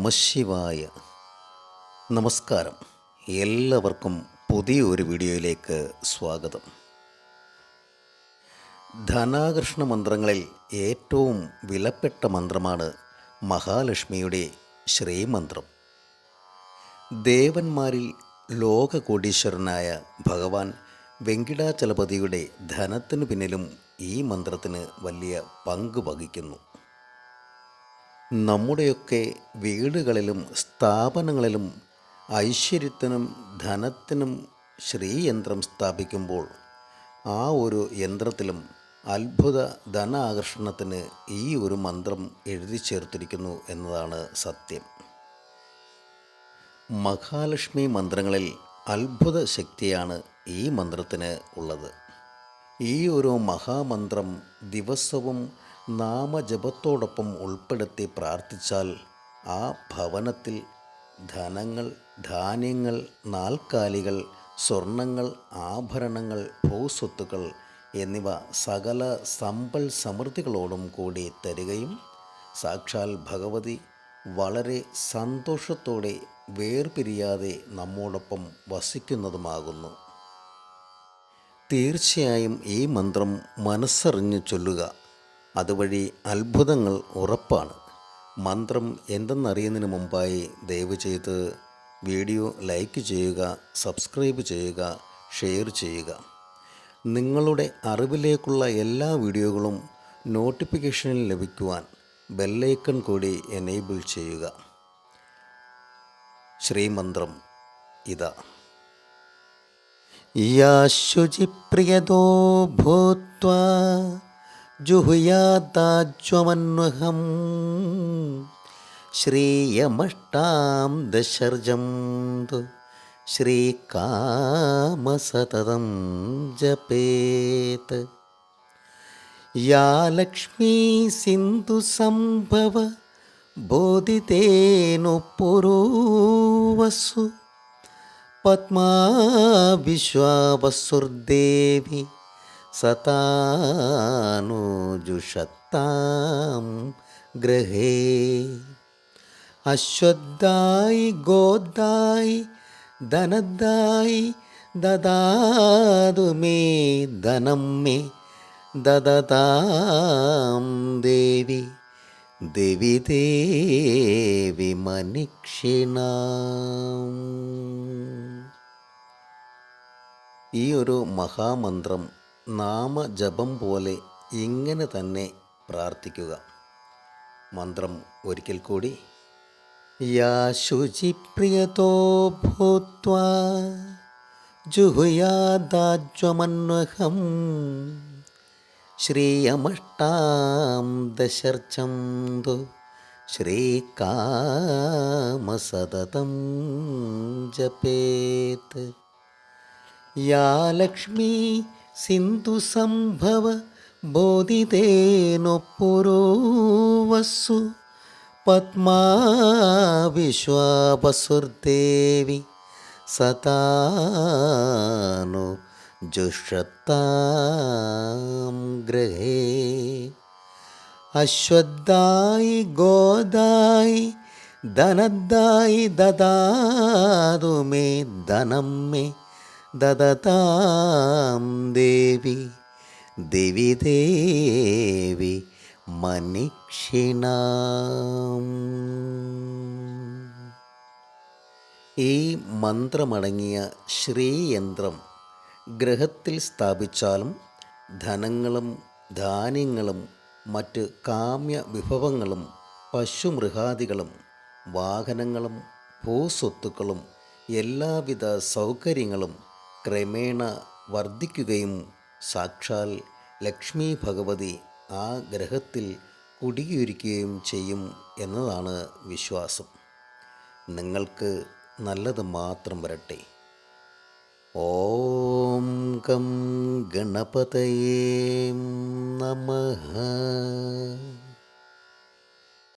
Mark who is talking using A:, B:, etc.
A: നമശിവായ. നമസ്കാരം. എല്ലാവർക്കും പുതിയൊരു വീഡിയോയിലേക്ക് സ്വാഗതം. ധനാകർഷണ മന്ത്രങ്ങളിൽ ഏറ്റവും വിലപ്പെട്ട മന്ത്രമാണ് മഹാലക്ഷ്മിയുടെ ശ്രീമന്ത്രം. ദേവന്മാരിൽ ലോകകോടീശ്വരനായ ഭഗവാൻ വെങ്കിടാചലപതിയുടെ ധനത്തിനു പിന്നിലും ഈ മന്ത്രത്തിന് വലിയ പങ്ക് വഹിക്കുന്നു. നമ്മുടെയൊക്കെ വീടുകളിലും സ്ഥാപനങ്ങളിലും ഐശ്വര്യത്തിനും ധനത്തിനും ശ്രീയന്ത്രം സ്ഥാപിക്കുമ്പോൾ ആ ഒരു യന്ത്രത്തിലും അത്ഭുത ധനാകർഷണത്തിന് ഈ ഒരു മന്ത്രം എഴുതി ചേർത്തിരിക്കുന്നു എന്നതാണ് സത്യം. മഹാലക്ഷ്മി മന്ത്രങ്ങളിൽ അത്ഭുത ശക്തിയാണ് ഈ മന്ത്രത്തിന് ഉള്ളത്. ഈ ഒരു മഹാമന്ത്രം ദിവസവും നാമജപത്തോടൊപ്പം ഉൾപ്പെടുത്തി പ്രാർത്ഥിച്ചാൽ ആ ഭവനത്തിൽ ധനങ്ങൾ ധാന്യങ്ങൾ നാൽക്കാലികൾ സ്വർണങ്ങൾ ആഭരണങ്ങൾ ഭൂസ്വത്തുക്കൾ എന്നിവ സകല സമ്പൽ സമൃദ്ധികളോടും കൂടി തരികയും സാക്ഷാൽ ഭഗവതി വളരെ സന്തോഷത്തോടെ വേർപിരിയാതെ നമ്മോടൊപ്പം വസിക്കുന്നതുമാകുന്നു. തീർച്ചയായും ഈ മന്ത്രം മനസ്സറിഞ്ഞു ചൊല്ലുക. അതുവഴി അത്ഭുതങ്ങൾ ഉറപ്പാണ് മന്ത്രം എന്തെന്നറിയുന്നതിന് മുമ്പായി ദയവ് ചെയ്ത് വീഡിയോ ലൈക്ക് ചെയ്യുക സബ്സ്ക്രൈബ് ചെയ്യുക ഷെയർ ചെയ്യുക നിങ്ങളുടെ അറിവിലേക്കുള്ള എല്ലാ വീഡിയോകളും നോട്ടിഫിക്കേഷനിൽ ലഭിക്കുവാൻ ബെല്ലൈക്കൺ കൂടി എനേബിൾ ചെയ്യുക ശ്രീമന്ത്രം ഇതാ या शुचिप्रियतो भूत्वा जुहुयाताज्वमन्वहं श्रियमष्टां दशर्जं तु श्रीकामसततं जपेत्। या लक्ष्मी सिन्धुसम्भव बोधितेनुपुरोवसु। पद्मा विश्वावसुर्देवि സതാനോജുഷത്താം ഗൃഹേ. അശ്വദ്ധായി ഗോദ്ധായി ധനദ്ധായി ദദാതു മേ ധനം മേ ദദതാം ദേവി. ദേവി ദേവി മനിക്ഷിണ. ഈ ഒരു മഹാമന്ത്രം നാമജപം പോലെ ഇങ്ങനെ തന്നെ പ്രാർത്ഥിക്കുക. മന്ത്രം ഒരിക്കൽ കൂടി. യാ ശുചിപ്രിയതോ ഭൂത്വ ജുഹുയാദാജ്വമന്വഹം ശ്രീയമഷ്ടാം ദശർച്ചം തു ശ്രീകാമസതതം ജപേത്. യാ ലക്ഷ്മീ सिन्धुसम्भव बोधितेनो पुरोवसु पद्मा विश्वावसुर्देवि सतानो जुषतां गृहे अश्वद्धायि गोदायि धनदायि ददातु मे धनं मे ദദതാം ദേവി ദേവി ദേവി മനിക്ഷിണാം. ഈ മന്ത്രമടങ്ങിയ ശ്രീയന്ത്രം ഗ്രഹത്തിൽ സ്ഥാപിച്ചാലും ധനങ്ങളും ധാന്യങ്ങളും മറ്റ് കാമ്യ വിഭവങ്ങളും പശുമൃഗാദികളും വാഹനങ്ങളും ഭൂസ്വത്തുക്കളും എല്ലാവിധ സൗകര്യങ്ങളും ക്രമേണ വർദ്ധിക്കുകയും സാക്ഷാൽ ലക്ഷ്മി ഭഗവതി ആ ഗ്രഹത്തിൽ കുടിയൊരുക്കുകയും ചെയ്യും എന്നതാണ് വിശ്വാസം. നിങ്ങൾക്ക് നല്ലത് മാത്രം വരട്ടെ. ഓം കം ഗണപതയേ നമഃ.